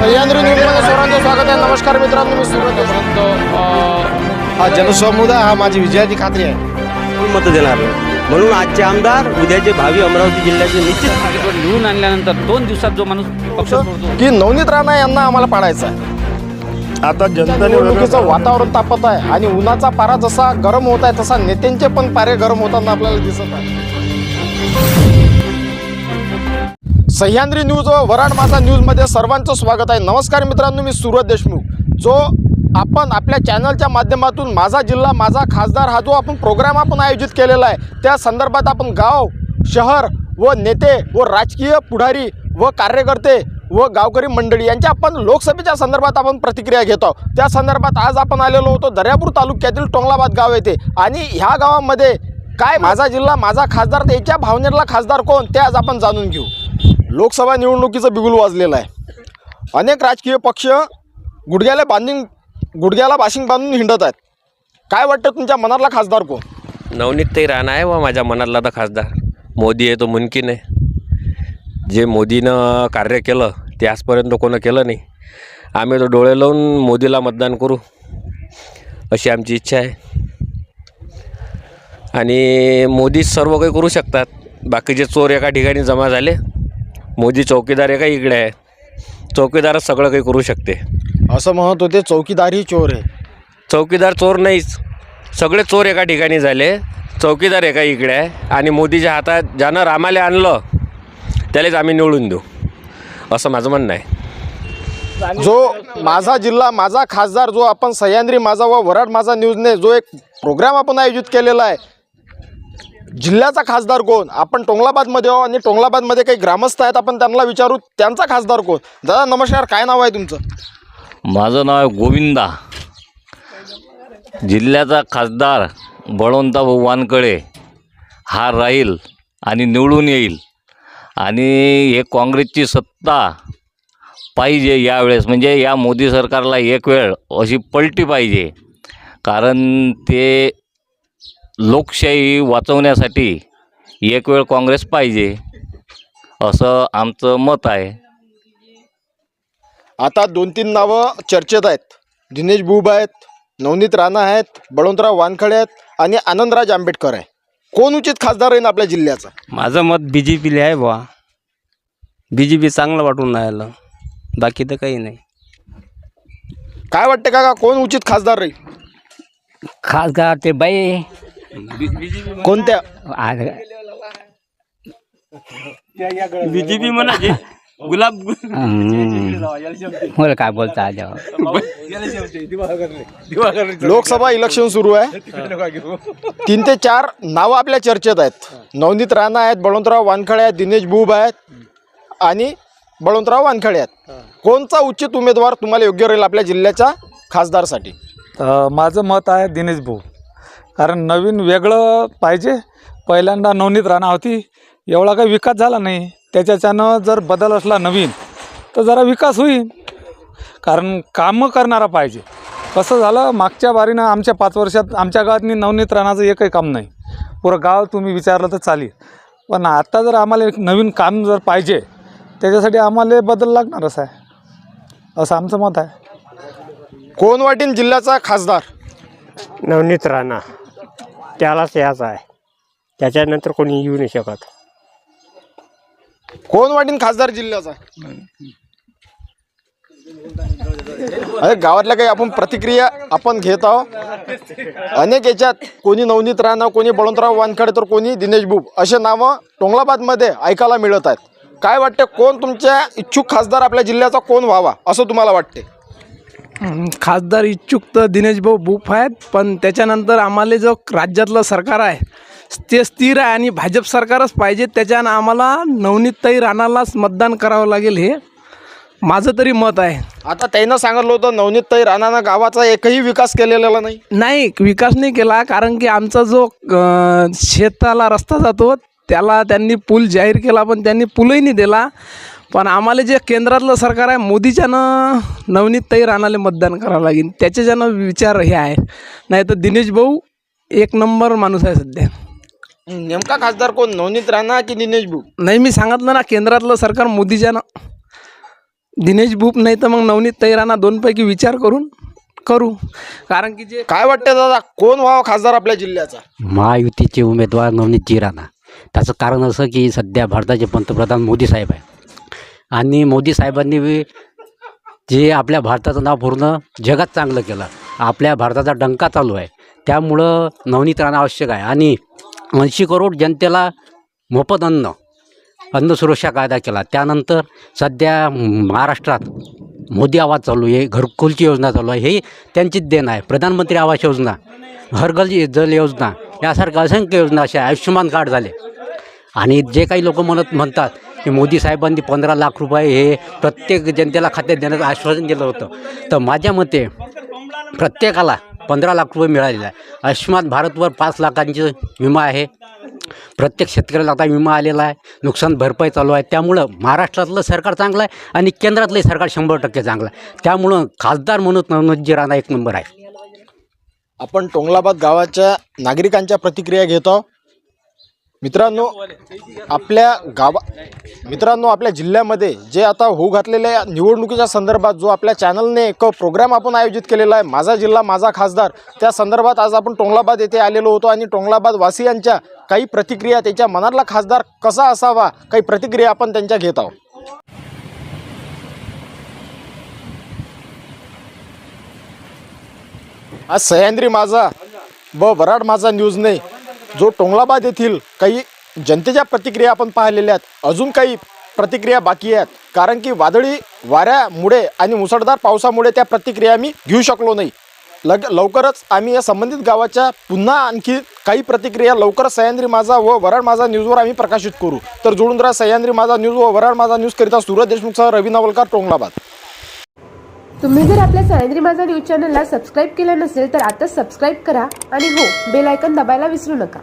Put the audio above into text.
सह्याद्री न्यूजमध्ये सर्वांचं स्वागत आहे. नमस्कार मित्रांनो मी सुरत हा जनसमुदाय हा माझी विजयाची खात्री आहे. कोण मतं देणार नाही. म्हणून आजचे आमदार उद्याचे भावी अमरावती जिल्ह्याचे निश्चित लिहून आणल्यानंतर दोन दिवसात जो माणूस पक्ष सोडतो. की नवनीत राणा यांना आम्हाला पाडायचं आहे. आता जनता निवडणुकीचं वातावरण तापत आहे आणि उन्हाचा पारा जसा गरम होत आहे तसा नेत्यांचे पण पारे गरम होताना आपल्याला दिसत आहे. सह्याद्री न्यूज व वराड माझा न्यूजमध्ये सर्वांचं स्वागत आहे. नमस्कार मित्रांनो मी सुरत देशमुख. जो आपण आपल्या चॅनलच्या माध्यमातून माझा जिल्हा माझा खासदार हा जो आपण प्रोग्राम आपण आयोजित केलेला आहे त्या संदर्भात आपण गाव शहर व नेते व राजकीय पुढारी व कार्यकर्ते व गावकरी मंडळी यांच्या आपण लोकसभेच्या संदर्भात आपण प्रतिक्रिया घेतो त्या संदर्भात आज आपण आलेलो होतो दर्यापूर तालुक्यातील टोंगलाबाद गाव येथे. आणि ह्या गावामध्ये काय माझा जिल्हा माझा खासदार त्याच्या भावनेला खासदार कोण ते आज आपण जाणून घेऊ. लोकसभा निवडणुकीचं बिगुल वाजलेलं आहे. अनेक राजकीय पक्ष गुडघ्याला बांधून गुडघ्याला बाशिंग बांधून हिंडत आहेत. काय वाटतं तुमच्या मनातला खासदार कोण? नवनीतही राणा आहे व माझ्या मनातला तर खासदार. मोदी आहे तो मुमकिन आहे. जे मोदीनं कार्य केलं ते आजपर्यंत कोणं केलं नाही. आम्ही तो डोळे लावून मोदीला मतदान करू अशी आमची इच्छा आहे. आणि मोदी सर्व काही करू शकतात. बाकीचे चोर एका ठिकाणी जमा झाले मोदी चौकीदार एका इकडे आहे. चौकीदारच सगळं काही करू शकते. असं म्हणत होते चौकीदार ही चोर आहे. चौकीदार चोर नाहीच. सगळे चोर एका ठिकाणी झाले. चौकीदार एका इकडे आहे. आणि मोदीच्या हातात ज्यानं रामाले आणलं त्यालाच आम्ही निवडून देऊ. असं माझं म्हणणं आहे. जो माझा जिल्हा माझा खासदार जो आपण सह्याद्री माझा व वराड माझा न्यूजने जो एक प्रोग्राम आपण आयोजित केलेला आहे जिल्ह्याचा खासदार कोण? आपण टोंगलाबादमध्ये आहो आणि टोंगलाबादमध्ये काही ग्रामस्थ आहेत आपण त्यांना विचारू त्यांचा खासदार कोण? दादा नमस्कार काय नाव आहे तुमचं? माझं नाव आहे गोविंदा. जिल्ह्याचा खासदार बळवंतभाऊ वानकडे हा राहील आणि निवडून येईल. आणि हे काँग्रेसची सत्ता पाहिजे यावेळेस म्हणजे या मोदी सरकारला एक वेळ अशी पलटी पाहिजे. कारण ते लोकशाही वाचवण्यासाठी एक वेळ काँग्रेस पाहिजे असं आमचं मत आहे. आता दोन तीन नावं चर्चेत आहेत. दिनेश बुब आहेत नवनीत राणा आहेत बळवंतराव वानखडे आहेत आणि आनंदराज आंबेडकर आहे. कोण उचित खासदार राहील आपल्या जिल्ह्याचा? माझं मत बी जे पीला आहे बुवा. बी जे पी चांगलं वाटून राहिलं. बाकी तर काही नाही. काय वाटते का कोण उचित खासदार राहील खासदार ते बाई कोणत्या? बी जे पी म्हणा जे गुलाब मला काय बोलता लोकसभा इलेक्शन सुरू आहे. तीन ते चार नावं आपल्या चर्चेत आहेत. नवनीत राणा आहेत बळवंतराव वानखडे आहेत दिनेश बुब आहेत आणि बळवंतराव वानखडे आहेत. कोणचा उचित उमेदवार तुम्हाला योग्य राहील आपल्या जिल्ह्याच्या खासदारसाठी? माझं मत आहे दिनेश भाऊ कारण नवीन वेगळं पाहिजे. पहिल्यांदा नवनीत राणा होती. एवढा काही विकास झाला नाही. त्याच्याच्यानं जर बदल असला नवीन तर जरा विकास होईल. कारण कामं करणारा पाहिजे. कसं झालं मागच्या बारीनं आमच्या पाच वर्षात आमच्या गावातनी नवनीत राणाचं एकही काम नाही. पुरं गाव तुम्ही विचारलं तर चालेल. पण आता जर आम्हाला एक नवीन काम जर पाहिजे त्याच्यासाठी आम्हाला बदल लागणारच आहे. असं आमचं मत आहे. कोण वाटेल जिल्ह्याचा खासदार? नवनीत राणा. त्यालाच याच आहे. त्याच्यानंतर कोणी येऊ नाही शकत. कोण वाटीन खासदार जिल्ह्याचा? अरे गावातल्या काही आपण प्रतिक्रिया आपण घेत आहोत. अनेक याच्यात कोणी नवनीत राणा कोणी बळवंतराव वानखडे तर कोणी दिनेश बुब असे नावं टोंगलाबादमध्ये ऐकायला मिळत आहेत. काय वाटते कोण तुमच्या इच्छुक खासदार आपल्या जिल्ह्याचा कोण व्हावा असं तुम्हाला वाटते खासदार इच्छुक तर दिनेश भाऊ बुफ आहेत पण त्याच्यानंतर आम्हाला जो राज्यातलं सरकार आहे ते स्थिर आहे आणि भाजप सरकारच पाहिजे त्याच्यानं आम्हाला नवनीतताई राणालाच मतदान करावं लागेल हे माझं तरी मत आहे. आता त्यानं सांगितलं होतं नवनीतताई राणानं गावाचा एकही विकास केलेला नाही. नाही विकास नाही केला कारण की आमचा जो अं, शेताला रस्ता जातो त्याला त्यांनी पूल जाहीर केला पण त्यांनी पूलही नाही दिला. पण आम्हाला जे केंद्रातलं सरकार आहे मोदीच्यानं नवनीतताई राणाला मतदान करावं लागेल. त्याच्याच्यानं विचार हे आहे. नाही तर दिनेश भाऊ एक नंबर माणूस आहे सध्या. नेमका खासदार कोण नवनीत राणा की दिनेश बुब नाही मी सांगितलं ना केंद्रातलं सरकार मोदीच्यानं. दिनेश भूप नाही तर मग नवनीत तैराना दोनपैकी विचार करून करू. कारण की जे काय वाटतं दादा? कोण व्हावं खासदार आपल्या जिल्ह्याचा? महायुतीचे उमेदवार नवनीत जी राणा. त्याचं कारण असं की सध्या भारताचे पंतप्रधान मोदी साहेब आहे आणि मोदी साहेबांनी बी जे आपल्या भारताचं नाव पूर्ण जगात चांगलं केलं. आपल्या भारताचा डंका चालू आहे. त्यामुळं नवनीत राहणं आवश्यक आहे. आणि ऐंशी करोड जनतेला मोफत अन्न अन्न सुरक्षा कायदा केला. त्यानंतर सध्या महाराष्ट्रात मोदी आवाज चालू आहे. घरकुलची योजना चालू आहे. हे त्यांचीच देण आहे. प्रधानमंत्री आवास योजना हरगल जल योजना यासारख्या असंख्य योजना अशा आयुष्यमान कार्ड झाले. आणि जे काही लोक म्हणत म्हणतात की मोदी साहेबांनी पंधरा लाख रुपये हे प्रत्येक जनतेला खात्यात देण्याचं आश्वासन दिलं होतं. तर माझ्या मते प्रत्येकाला पंधरा लाख रुपये मिळालेले आहे. आयुष्यमान भारतवर पाच लाखांची विमा आहे. प्रत्येक शेतकऱ्याला आता विमा आलेला आहे. नुकसान भरपाई चालू आहे. त्यामुळं महाराष्ट्रातलं सरकार चांगलं आहे आणि केंद्रातलंही सरकार शंभर टक्के चांगलं आहे. त्यामुळं खासदार म्हणून नवनजी राणा एक नंबर आहे. आपण टोंगलाबाद गावाच्या नागरिकांच्या प्रतिक्रिया घेतो आहोत. मित्रांनो आपल्या गावा मित्रांनो आपल्या जिल्ह्यामध्ये जे आता होऊ घातलेल्या निवडणुकीच्या संदर्भात जो आपल्या चॅनलने एक प्रोग्राम आपण आयोजित केलेला आहे माझा जिल्हा माझा खासदार त्या संदर्भात आज आपण टोंगलाबाद येथे आलेलो होतो आणि टोंगलाबाद वासियांच्या काही प्रतिक्रिया त्याच्या मनातला खासदार कसा असावा काही प्रतिक्रिया आपण त्यांच्या घेत आहोत. आज सह्याद्री माझा व वराड माझा न्यूजने जो टोंगलाबाद येथील काही जनतेच्या प्रतिक्रिया आपण पाहिलेल्या आहेत अजून काही प्रतिक्रिया बाकी आहेत. कारण की वादळी वाऱ्यामुळे आणि मुसळधार पावसामुळे त्या प्रतिक्रिया आम्ही घेऊ शकलो नाही. लग लवकरच आम्ही या संबंधित गावाच्या पुन्हा आणखी काही प्रतिक्रिया लवकरच सह्याद्री माझा व वराड माझा न्यूजवर आम्ही प्रकाशित करू. तर जोडून राहा सह्याद्री माझा न्यूज व वराड माझा न्यूज करिता सूरज देशमुखसह रवी नावलकर टोंगलाबाद. तुम्ही जर आपल्या सह्याद्री माझा न्यूज चॅनलला सबस्क्राईब केलं नसेल तर आता सबस्क्राईब करा आणि हो बेल आयकन दाबायला विसरू नका.